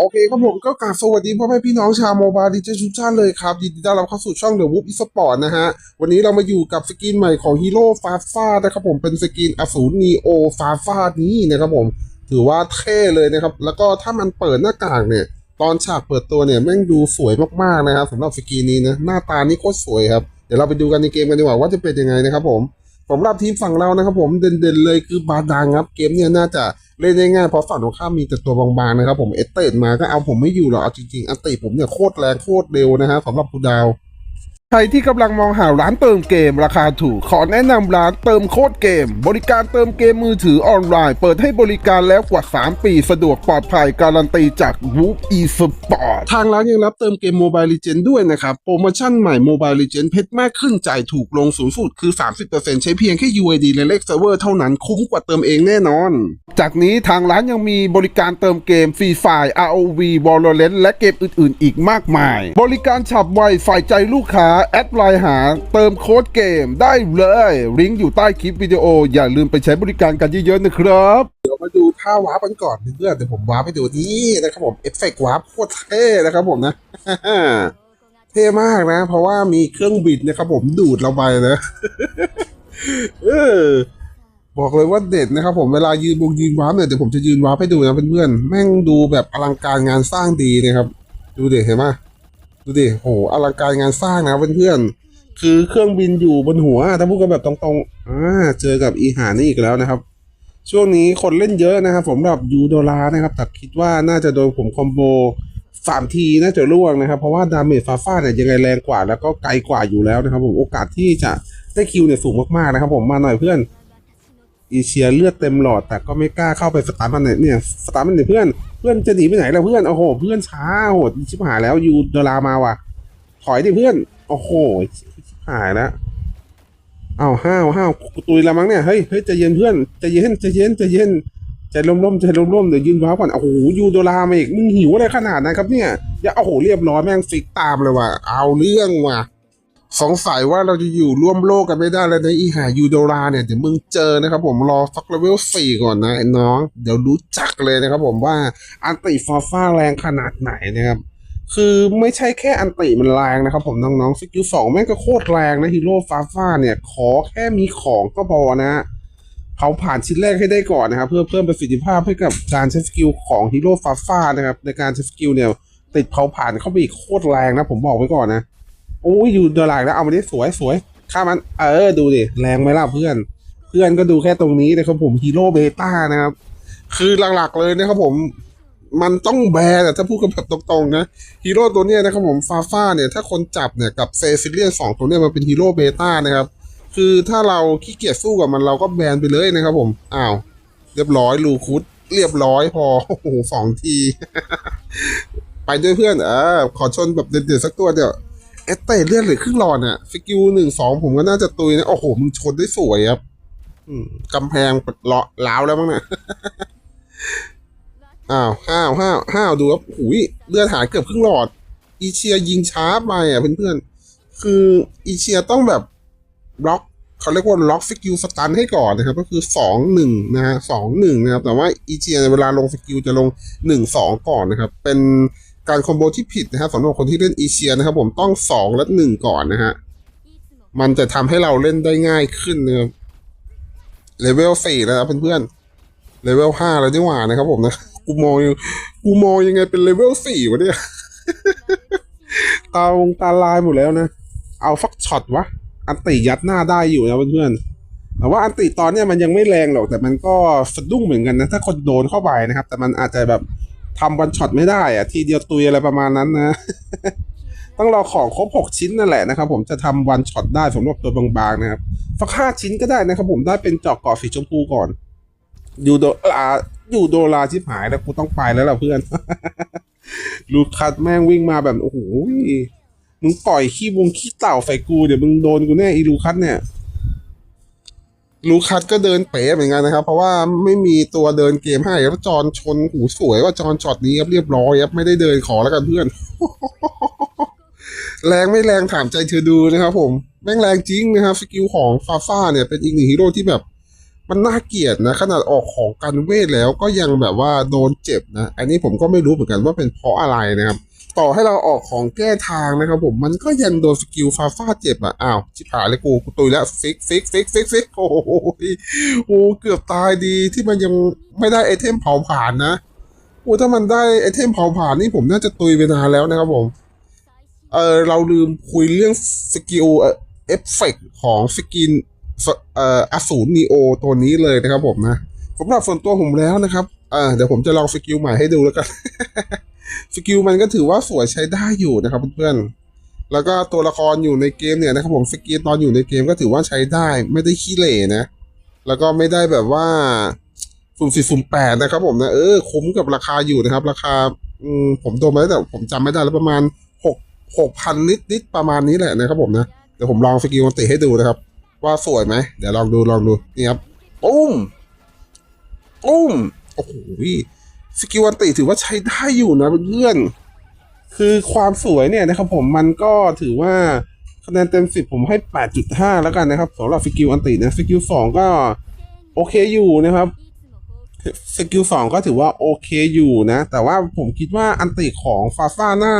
โอเคครับผมก็กราบสวัสดีพ่อแม่พี่น้องชาวโมบายดิจิทัลทุกท่านเลยครับยินดีต้อนรับเข้าสู่ช่องเดอะวูฟอีสปอร์ตนะฮะ วันนี้เรามาอยู่กับสกินใหม่ของฮีโร่ฟาฟ้านะครับผมเป็นสกินอสูรนีโอฟาฟานี้นะครับผม ถือว่าเท่เลยนะครับ แล้วก็ถ้ามันเปิดหน้ากากเนี่ย ตอนฉากเปิดตัวเนี่ย แม่งดูสวยมากๆนะครับสำหรับสกินนี้นะ หน้าตานี่โคตรสวยครับ เดี๋ยวเราไปดูกันในเกมกันดีกว่าว่าจะเป็นยังไงนะครับผม สำหรับทีมฝั่งเรานะครับผมเด่นๆเลยคือบาดังครับ เกมเนี่ยน่าจะเล่นได้ง่ายเพราะฝั่งตรงข้ามมีแต่ตัวบางๆนะครับผมเอสเตดมาก็เอาผมไม่อยู่หรอกเอาจริงๆอันติผมเนี่ยโคตรแรงโคตรเร็วนะฮะสำหรับคุณดาว ใครที่กำลังมองหาร้านเติมเกมราคาถูก ขอแนะนำร้านเติมโคตรเกม บริการเติมเกมมือถือออนไลน์ เปิดให้บริการแล้วกว่า 3 ปี สะดวกปลอดภัยการันตีจาก w o o e s p o r t ทางร้านยังรับเติมเกม Mobile Legend ด้วยนะครับ โปรโมชั่นใหม่ Mobile Legend เพชรมากขึ้นจ่ายถูกลงสูงสุดคือ 30%ใช้เพียงแค่ UID และเลขเซิร์ฟเวอร์เท่านั้นคุ้มกว่าเติมเองแน่นอน จากนี้ทางร้านยังมีบริการเติมเกมฟรีไฟ ROV Valorant และเกมอื่น ๆ อีกมากมาย บริการฉับไวฝ่ายใจลูกค้าแอดไลน์หาเติมโค้ดเกมได้เลยลิงก์อยู่ใต้คลิปวิดีโอ อย่าลืมไปใช้บริการกันเยอะๆนะครับ เดี๋ยวมาดูท่าวาร์ปกันก่อนเพื่อนเดี๋ยวผมวาร์ปไปดูนี่นะครับผมเอฟเฟกต์วาร์ปโคตรเท่นะครับผมนะเท่มากนะ เพราะว่ามีเครื่องบิดนะครับผมดูดเราไปนะเออบอกเลยว่าเด็ดนะครับผมเวลายืนบงยืนวาร์ปเนี่ยเดี๋ยวผมจะยืนวาร์ปให้ดูนะเพื่อนๆแม่งดูแบบอลังการงานสร้างดีนะครับ ดูเด็ดเห็นไหม ดูดิโหอลังการงานสร้างนะเพื่อนๆคือเครื่องบินอยู่บนหัวถ้าพูดกันแบบตรงๆอ่าเจอกับอีหานี่อีกแล้วนะครับ ช่วงนี้คนเล่นเยอะนะครับผมสำหรับยูโดลานะครับแต่คิดว่าน่าจะโดนผมคอมโบสามทีน่าจะร่วงนะครับ เพราะว่าดาเมจฟาฟ้าเนี่ยยังไงแรงกว่า แล้วก็ไกลกว่าอยู่แล้วนะครับ ผมโอกาสที่จะได้คิวเนี่ยสูงมากๆนะครับ ผมมาหน่อยเพื่อนอีเชียเลือดเต็มหลอดแต่ก็ไม่กล้าเข้าไปสตาร์มันเนี่ยเนี่ยสตาร์มันเนี่ยเพื่อนเพื่อนจะหนีไปไหนล่ะเพื่อนโอ้โห เพื่อนช้าโหดชิบหายแล้วยูโดลามาว่ะ ถอยดิเพื่อน โอ้โหชิบหายแล้วอ้าห้าวห้าวตุยล้วมั้งเนี่ยเฮ้ยเฮ้ยใจเย็นเพื่อนใจเย็นใจเย็นใจเย็นใจร่มๆใจร่มๆเดี๋ยวยืนว้าวก่อนโอ้โหยูโดลามาอีกมึงหิวอะไรขนาดนั้นครับเนี่ยอย่าโอ้โหเรียบร้อยแม่งฟิกตามเลยว่ะเอาเรื่องว่ะ สงสัยว่าเราจะอยู่ร่วมโลกกันไม่ได้แล้วนะอีหายูโดลาเนี่ยเดี๋ยวมึงเจอนะครับผมรอสักเลเวลสี่ก่อนนะไอ้น้อง เดี๋ยวรู้จักเลยนะครับผมว่าอันติฟอฟ้าแรงขนาดไหนนะครับคือไม่ใช่แค่อันติมันแรงนะครับผมน้องๆสกิลสองแม่งก็โคตรแรงนะฮีโร่ฟาฟ้าเนี่ยขอแค่มีของก็พอนะฮะเผาผ่านชิ้นแรกให้ได้ก่อนนะครับเพื่อเพิ่มประสิทธิภาพให้กับการใช้สกิลของฮีโร่ฟาฟ้านะครับในการใช้สกิลเนี่ยติดเผาผ่านเข้าไปอีกโคตรแรงนะผมบอกไว้ก่อนนะ โอ้ยอยู่เดอร์ไลน์แล้วเอามาดิสวยสวยข้ามัน เออดูดิแรงไหมล่ะเพื่อน เพื่อนก็ดูแค่ตรงนี้นะครับผมฮีโร่เบต้านะครับ คือหลักๆเลยนะครับผมมันต้องแบนอะถ้าพูดกันแบบตรงๆนะฮีโร่ตัวเนี้ยนะครับผมฟาฟ้าเนี่ยถ้าคนจับเนี่ยกับเซซิเลียนสองตัวเนี้ยมันเป็นฮีโร่เบต้านะครับคือถ้าเราขี้เกียจสู้กับมันเราก็แบนไปเลยนะครับผมอ้าวเรียบร้อยลูคุดเรียบร้อยพอโอ้โหสองที ไปด้วยเพื่อนเออขอชนแบบเด็ดๆสักตัวเดียว เอสเตเลือดหลือครึ่งหลอดเนี่ยสกิลหนึ่งสองผมก็น่าจะตุยนะ โอ้โห มึงชนได้สวยครับอืมกำแพงเลาะล้าวแล้วมั้งเนี่ยอ้าวห้าวห้าวห้าวดูครับหุยเลือดหายเกือบครึ่งหลอด อีเชียยิงช้าไปอะเพื่อนๆ คืออีเชียต้องแบบล็อกเขาเรียกว่าล็อกสกิลสตันให้ก่อนนะครับ ก็คือสองหนึ่งนะฮะสองหนึ่งนะครับ แต่ว่าอีเชียเวลาลงสกิลจะลงหนึ่งสองก่อนนะครับ เป็น การคอมโบที่ผิดนะครับสำหรับคนที่เล่นอีเชียนะครับผมต้องสองและหนึ่งก่อนนะฮะ มันจะทำให้เราเล่นได้ง่ายขึ้นนะครับเลเวลสี่แล้วนะเพื่อนๆเลเวลห้าแล้วนี่หว่านะครับผมนะกูมองอยู่กูมองยังไงเป็นเลเวลสี่วะเนี่ยตาลงตาลายหมดแล้วนะ เอาฟักช็อตวะ อันติยัดหน้าได้อยู่นะเพื่อนๆแต่ว่าอันติตอนเนี้ยมันยังไม่แรงหรอกแต่มันก็สะดุ้งเหมือนกันนะ ถ้าคนโดนเข้าไปนะครับ แต่มันอาจจะแบบ ทำวันช็อตไม่ได้อะทีเดียวตุยอะไรประมาณนั้นนะ ต้องรอของครบหกชิ้นนั่นแหละนะครับ ผมจะทำวันช็อตได้สำหรับตัวบางๆนะครับสักห้าชิ้นก็ได้นะครับ ผมได้เป็นจอกกอสีชมพูก่อน อยู่โดลาอยู่โดลาชิบหายแล้วกูต้องไปแล้วล่ะเพื่อนลูคัสแม่งวิ่งมาแบบโอ้โหมึงปล่อยขี้วงขี้เต่าใส่กูเดี๋ยวมึงโดนกูแน่อีลูคัสเนี่ย ลูคัสก็เดินเป๋เหมือนกันนะครับ เพราะว่าไม่มีตัวเดินเกมให้แล้วจอนชนหูสวยว่าจอนช็อตนี้ครับเรียบร้อยครับไม่ได้เดินขอแล้วกันเพื่อน แรงไม่แรงถามใจเธอดูนะครับ ผมแม่งแรงจริงนะครับสกิลของฟาฟ้าเนี่ยเป็นอีกหนึ่งฮีโร่ที่แบบมันน่าเกลียดนะ ขนาดออกของกันเวทแล้วก็ยังแบบว่าโดนเจ็บนะ อันนี้ผมก็ไม่รู้เหมือนกันว่าเป็นเพราะอะไรนะครับ ต่อให้เราออกของแก้ทางนะครับผมมันก็ยังโดนสกิลฟาฟาเจ็บอะอ้าวชิบหายเลยกูกูตุยแล้วฟิกฟิกฟิกฟิกฟิกโอ้โหโอ้เกือบตายดีที่มันยังไม่ได้ไอเทมเผาผลาญนะโอ้ถ้ามันได้ไอเทมเผาผลาญนี่ผมน่าจะตุยไปนานแล้วนะครับผมเออเราลืมคุยเรื่องสกิลเอ่อเฟเฟกของสกินเอ่ออสูรนีโอตัวนี้เลยนะครับผมนะสำหรับส่วนตัวผมแล้วนะครับเออเดี๋ยวผมจะลองสกิลใหม่ให้ดูแล้วกัน สกิลมันก็ถือว่าสวยใช้ได้อยู่นะครับเพื่อนๆแล้วก็ตัวละครอยู่ในเกมเนี่ยนะครับผมสกิลตอนอยู่ในเกมก็ถือว่าใช้ได้ไม่ได้ขี้เหร่นะ แล้วก็ไม่ได้แบบว่าสุ่มสี่สุ่มแปดนะครับผมนะเออคุ้มกับราคาอยู่นะครับ ราคาอืมผมโดนมาตั้งแต่ผมจำไม่ได้แล้วประมาณหกหกพันนิดนิดประมาณนี้แหละนะครับผมนะเดี๋ยวผมลองสกิลมันติให้ดูนะครับ ว่าสวยไหมเดี๋ยวลองดูลองดูนี่ครับปุ้มปุ้มโอ้โห สกิลวันติถือว่าใช้ได้อยู่นะเพื่อนคือความสวยเนี่ยนะครับผมมันก็ถือว่าคะแนนเต็มสิบผมให้ 8.5 แล้วกันนะครับสำหรับสกิลอันตินะสกิลสองก็โอเคอยู่นะครับสกิลสองก็ถือว่าโอเคอยู่นะ แต่ว่าผมคิดว่าอันติของฟาฟ่าน่า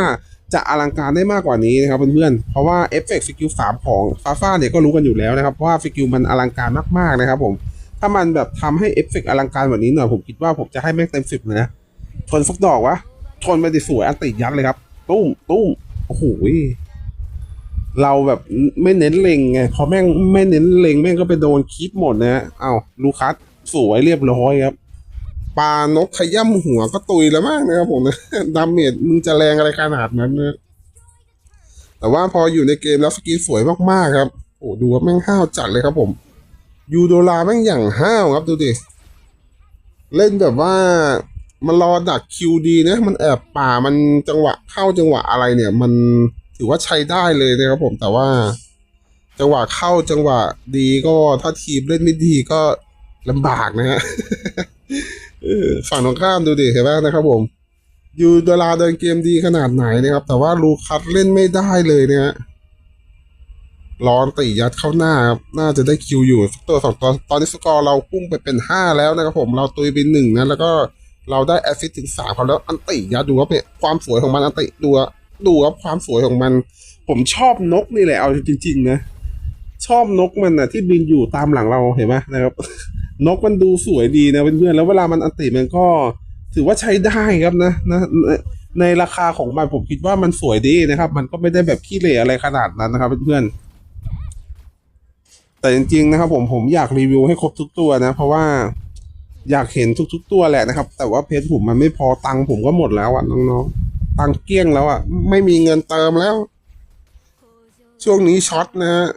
จะอลังการได้มากกว่านี้นะครับเพื่อนๆเพราะว่าเอฟเฟกต์สกิลสามของฟาฟ่าเนี่ยก็รู้กันอยู่แล้วนะครับว่าสกิลมันอลังการมากๆนะครับผม ถ้ามันแบบทำให้เอฟเฟกต์อลังการแบบนี้หน่อยผมคิดว่าผมจะให้แม่งเต็มสิบเลยนะชนสักดอกวะชนไปดิสวยอันติยัดเลยครับตุ้มตุ้มโอ้โหเราแบบไม่เน้นเล็งไงพอแม่งไม่เน้นเล็งแม่งก็ไปโดนคลิปหมดนะเอาลูคัสสวยเรียบร้อยครับปลานกขย่ำหัวก็ตุยแล้วมากนะครับผมนะดาเมจมึงจะแรงอะไรขนาดนั้นนะแต่ว่าพออยู่ในเกมแล้วสกินสวยมากๆครับ โอ้ดูว่าแม่งห้าวจัดเลยครับผม ยูโดลาแม่งอย่างห้าวครับดูดิ เล่นแบบว่ามันรอดักคิวดีนะ มันแอบป่ามันจังหวะเข้าจังหวะอะไรเนี่ย มันถือว่าใช้ได้เลยนะครับผมแต่ว่า จังหวะเข้าจังหวะดีก็ถ้าทีมเล่นไม่ดีก็ลำบากนะฮะฝั่งตรงข้ามดูดิเห็นไหมนะครับผมยูดราเดินเกมดีขนาดไหนนะครับ แต่ว่าลูคัสเล่นไม่ได้เลยเนี่ยฮะ ร้อนตียัดเข้าหน้าครับน่าจะได้คิวอยู่สักตัวสองตัวตอนนี้สกอร์เราพุ่งไปเป็นห้าแล้วนะครับผมเราตุยไปหนึ่งนะแล้วก็เราได้แอซิสถึงสามครับแล้วอันติยัดดูครับเนี่ยความสวยของมันอันติดูดูครับความสวยของมัน ผมชอบนกนี่แหละเอาจริง ๆ นะ ชอบนกมันนะที่บินอยู่ตามหลังเราเห็นไหมนะครับ นกมันดูสวยดีนะเพื่อนๆแล้วเวลามันอันติมันก็ ถือว่าใช้ได้ครับนะนะในในราคาของมันผมคิดว่ามันสวยดีนะครับ มันก็ไม่ได้แบบขี้เหร่อะไรขนาดนั้นนะครับเพื่อนๆ แต่จริงๆนะครับผมผมอยากรีวิวให้ครบทุกตัวนะ เพราะว่าอยากเห็นทุก ๆ ตัวแหละนะครับ แต่ว่าเพจผมมันไม่พอตังค์ผมก็หมดแล้วอะน้องๆตังค์เกี้ยงแล้วอะไม่มีเงินเติมแล้ว ช่วงนี้ช็อตนะฮะ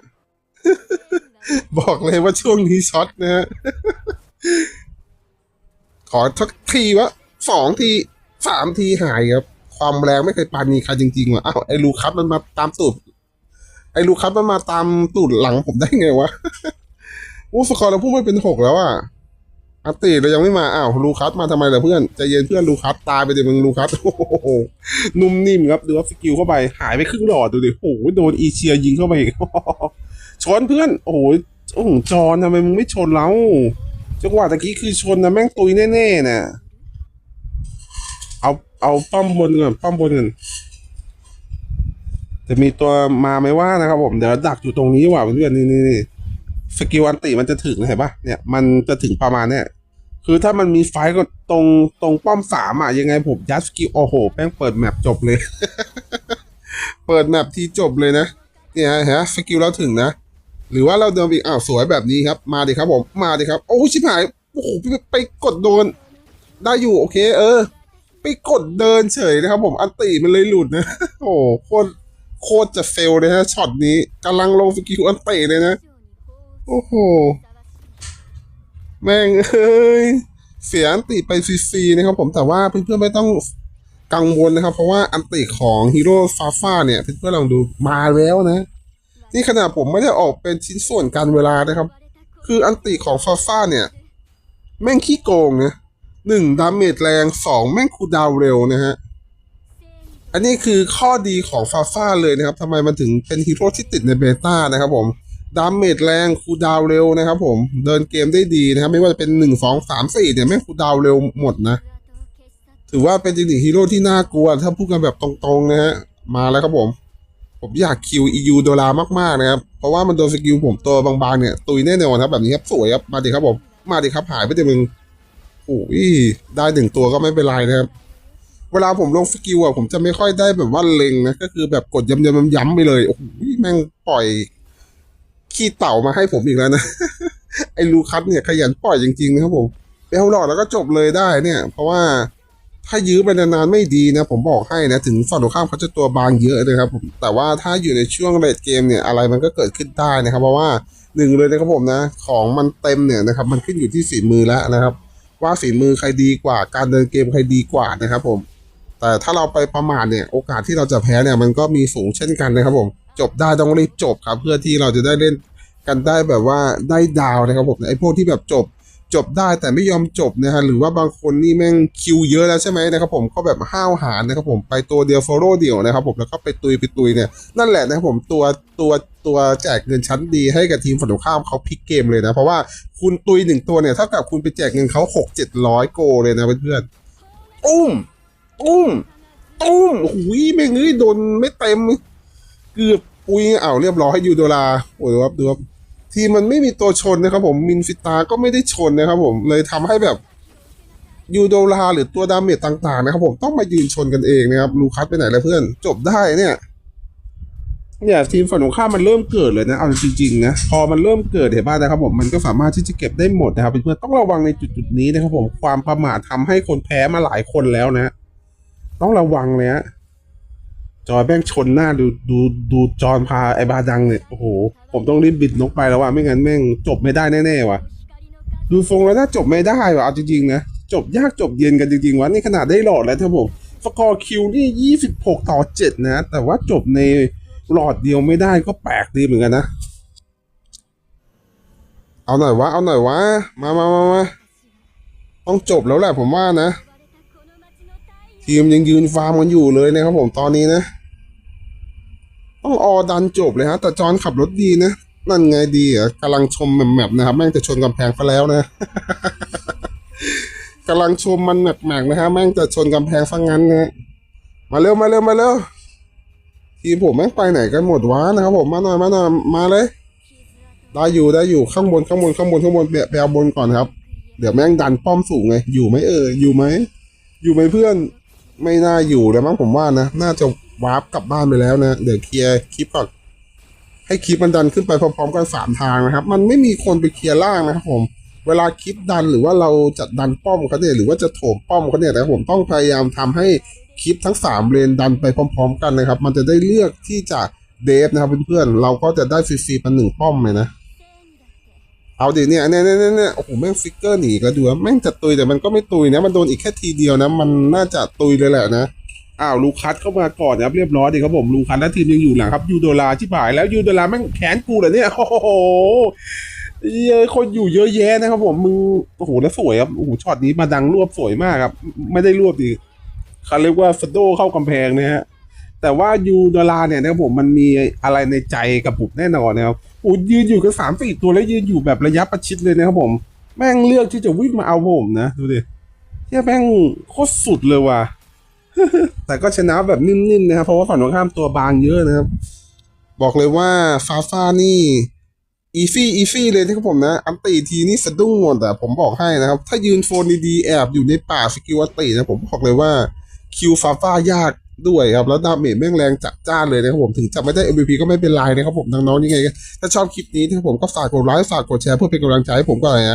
บอกเลยว่าช่วงนี้ช็อตนะฮะขอสักทีวะสองทีสามทีหายครับ ความแรงไม่เคยปานนีใครจริงๆว่ะอ้าวไอ้ลูคัสมันมาตามตูด ไอ้ลูคัสมันมาตามตูดหลังผมได้ไงวะอู้สกอร์เราพุ่งไม่เป็นหกแล้วอะอัตติเรายังไม่มาอ้าวลูคัสมาทำไมล่ะเพื่อนใจเย็นเพื่อนลูคัสตายไปเดี๋ยวมึงลูคัสโอ้โหนุ่มนิ่มครับดูว่าสกิลเข้าไปหายไปครึ่งหลอดดูดิโอ้โหโดนอีเชียยิงเข้าไปอีกชนเพื่อนโอ้โหโอ้โหจอนทำไมมึงไม่ชนเราจังหวะตะกี้คือชนนะแม่งตุยแน่ๆน่ะเอาเอาป้อมบนก่อนป้อมบนก่อน จะมีตัวมาไหมว่านะครับผมเดี๋ยวดักอยู่ตรงนี้ว่ะเพื่อนๆนี่นี่สกิลอันติมันจะถึงเห็นปะเนี่ยมันจะถึงประมาณเนี้ยคือถ้ามันมีไฟก็ตรงตรงป้อมสามอะยังไงผมยัดสกิลโอ้โหแม่งเปิดแมปจบเลย เปิดแมปที่จบเลยนะ เนี่ยฮะสกิลเราถึงนะ หรือว่าเราเดินอีกอ้าวสวยแบบนี้ครับ มาดิครับผมมาดิครับโอ้ชิบหายโอ้โหไปไปกดโดน ได้อยู่โอเค เออ ไปกดเดินเฉยนะครับผมอันตีมันเลยหลุดนะ โอ้โหโคตร โคตรจะเฟลเลยฮะช็อตนี้กำลังลงสกิลอันเตีเลยนะ โอ้โห แม่งเอ้ยเสียอันติไปฟรีๆนะครับผมแต่ว่าเพื่อนๆไม่ต้องกังวลนะครับ เพราะว่าอันติของฮีโร่ฟาฟ่าเนี่ยเพื่อนๆลองดูมาแล้วนะ นี่ขนาดผมไม่ได้ออกเป็นชิ้นส่วนการเวลานะครับ คืออันติของฟาฟ่าเนี่ย แม่งขี้โกงนะหนึ่งดาเมจแรงสองแม่งคูดาวเร็วนะฮะ อันนี้คือข้อดีของฟาฟ่าเลยนะครับทำไมมันถึงเป็นฮีโร่ที่ติดในเบต้านะครับผมดาเมจแรงคูดาวเร็วนะครับผมเดินเกมได้ดีนะครับ ไม่ว่าจะเป็นหนึ่งสองสามสี่เนี่ยแม่คูดาวเร็วหมดนะ ถือว่าเป็นจริงๆฮีโร่ที่น่ากลัว ถ้าพูดกันแบบตรงๆนะฮะมาแล้วครับผม ผมอยากคิว EU โดลามากๆนะครับ เพราะว่ามันโดนสกิลผมตัวบางๆเนี่ยตุยแน่นอนครับแบบนี้ครับสวยครับมาดิครับผมมาดิครับหายไปแต่มึงโอ้ยได้หนึ่งตัวก็ไม่เป็นไรนะครับ เวลาผมลงสกิลอะผมจะไม่ค่อยได้แบบว่าเล็งนะ ก็คือแบบกดย้ำๆย้ำๆไปเลยโอ้โหแม่งปล่อย ขี้เต่ามาให้ผมอีกแล้วนะ ไอ้ลูคัสเนี่ยขยันปล่อยจริงๆนะครับผมเบลหลอดแล้วก็จบเลยได้เนี่ย เพราะว่าถ้ายื้อไปนานๆไม่ดีนะ ผมบอกให้นะ ถึงฝั่งตรงข้ามเขาจะตัวบางเยอะนะครับผมแต่ว่าถ้าอยู่ในช่วงเลดเกมเนี่ยอะไรมันก็เกิดขึ้นได้นะครับ เพราะว่าหนึ่งเลยนะครับผมนะ ของมันเต็มเนี่ยนะครับ มันขึ้นอยู่ที่ฝีมือแล้วนะครับ ว่าฝีมือใครดีกว่าการเดินเกมใครดีกว่านะครับผม แต่ถ้าเราไปประมาทเนี่ยโอกาสที่เราจะแพ้เนี่ยมันก็มีสูงเช่นกันนะครับผมจบได้ต้องรีบจบครับ เพื่อที่เราจะได้เล่นกันได้แบบว่าได้ดาวนะครับผมไอ้พวกที่แบบจบจบได้แต่ไม่ยอมจบนะฮะหรือว่าบางคนนี่แม่งคิวเยอะแล้วใช่ไหมนะครับผมก็แบบห้าวหาญนะครับผมไปตัวเดียวโฟโล่เดียวนะครับผมแล้วก็ไปตุยไปตุยเนี่ยนั่นแหละนะครับผมตัวตัวตัวแจกเงินชั้นดีให้กับทีมฝั่งตรงข้ามเขาพลิกเกมเลยนะเพราะว่าคุณตุยหนึ่งตัวเนี่ยเท่ากับคุณไปแจกเงินเขาหกเจ็ดร้อยโกเลยนะเพื่อนๆอุ้ม อุ้มตุ้มโอ้โหแม่งเอ้ยโดนไม่เต็ม เกือบปุยอ้าวเรียบร้อยยูโดลาโอ้ยดูครับดูครับทีมมันไม่มีตัวชนนะครับผมมินฟิตาก็ไม่ได้ชนนะครับผมเลยทำให้แบบยูโดลาหรือตัวดาเมจต่างๆนะครับผมต้องมายืนชนกันเองนะครับลูคัสไปไหนแล้วเพื่อน จบได้เนี่ยเนี่ยทีมฝั่งตรงข้ามมันเริ่มเกิดเลยนะเอาจริงๆนะพอมันเริ่มเกิดเห็นบ้างนะครับผมมันก็สามารถที่จะเก็บได้หมดนะครับเพื่อนๆต้องระวังในจุดๆนี้นะครับผมความประมาททำให้คนแพ้มาหลายคนแล้วนะ ต้องระวังเลยฮะจอยแม่งชนหน้าดูดูดูจอนพาไอ้บาดังเนี่ยโอ้โห ผมต้องรีบบิดนกไปแล้วว่ะไม่งั้นแม่งจบไม่ได้แน่ๆว่ะ ดูทรงแล้วน่าจบไม่ได้ว่ะเอาจริงๆนะจบยากจบเย็นกันจริงๆวะนี่ขนาดได้หลอดแล้วท่านผมสกอร์คิวนี่ยี่สิบหกต่อเจ็ดนะ แต่ว่าจบในหลอดเดียวไม่ได้ก็แปลกดีเหมือนกันนะ เอาหน่อยวะ เอาหน่อยวะ มามามามาต้องจบแล้วแหละผมว่านะ ทีมยังยืนฟาร์มกันอยู่เลยนะครับผมตอนนี้นะ ต้องออดันจบเลยฮะ แต่จอนขับรถดีนะ นั่นไงดีอะกำลังชมแมปๆนะครับ แม่งจะชนกำแพงซะแล้วนะกำลังชมมันแมปๆนะฮะแม่งจะชนกำแพงซะงั้นนะมาเร็วมาเร็วมาเร็วทีมผมแม่งไปไหนกันหมดวะนะครับผมมาหน่อยมาหน่อยมาเลย ได้อยู่ได้อยู่ข้างบนข้างบนข้างบนข้างบนแปลบนก่อนครับ เดี๋ยวแม่งดันป้อมสูงไงอยู่ไหมเอออยู่ไหมอยู่ไหมเพื่อน ไม่น่าอยู่แล้วมั้งผมว่านะ น่าจะวาร์ปกลับบ้านไปแล้วนะ เดี๋ยวเคลียร์คลิปก่อน ให้คลิปมันดันขึ้นไปพร้อมๆกันสามทางนะครับ มันไม่มีคนไปเคลียร์ล่างนะครับผม เวลาคลิปดันหรือว่าเราจะดันป้อมเขาเนี่ยหรือว่าจะโถมป้อมเขาเนี่ยนะครับผมต้องพยายามทำให้คลิปทั้งสามเลนดันไปพร้อม ๆ กันนะครับ มันจะได้เลือกที่จะเดฟนะครับเพื่อนๆ เราก็จะได้ฟรีๆมาหนึ่งป้อมเลยนะ เอาดิเนี่ยเนี่ยเนี่ยเนี่ยเนี่ยโอ้โหแม่งฟิกเกอร์หนีก็ดูแม่งจะตุยแต่มันก็ไม่ตุยนะมันโดนอีกแค่ทีเดียวนะ มันน่าจะตุยเลยแหละนะอ้าวลูคัสเข้ามาก่อนนะครับเรียบร้อยดีครับผมลูคัสและทีมยังอยู่หลังครับยูโดลาที่บ่ายแล้วยูโดลาแม่งแขนกูเหรอเนี่ยโอ้โหเยอะคนอยู่เยอะแยะนะครับผมมึงโอ้โหแล้วสวยครับโอ้โหช็อตนี้มาดังรวบสวยมากครับ ไม่ได้รวบดิเขาเรียกว่าฟโดเข้ากำแพงนะฮะแต่ว่ายูโดลาเนี่ยนะครับผมมันมีอะไรในใจกับผมแน่นอนนะครับ โอ้ยืนอยู่กันสามสี่ตัวแล้วยืนอยู่แบบระยะประชิดเลยนะครับผม แม่งเลือกที่จะวิ่งมาเอาผมนะดูดิเฮียแม่งโคตรสุดเลยว่ะ แต่ก็ชนะแบบนิ่มๆนะครับ เพราะว่าฝั่งตรงข้ามตัวบางเยอะนะครับ บอกเลยว่าฟาฟานี่อีฟี่อีฟี่เลยนะครับผมนะ อันตีทีนี่สะดุ้งหมดแต่ผมบอกให้นะครับ ถ้ายืนโฟนดีๆแอบอยู่ในป่าสกิลอันตีนะผมบอกเลยว่าคิวฟาฟายาก ด้วยครับ แล้วดาเมจแม่งแรงจัดจ้านเลยนะครับผมถึงจะไม่ได้ MVP ก็ไม่เป็นไรนะครับผมน้องๆยังไงถ้าชอบคลิปนี้นะครับผมก็ฝากกดไลค์ฝากกดแชร์เพื่อเป็นกำลังใจให้ผมก่อนนะ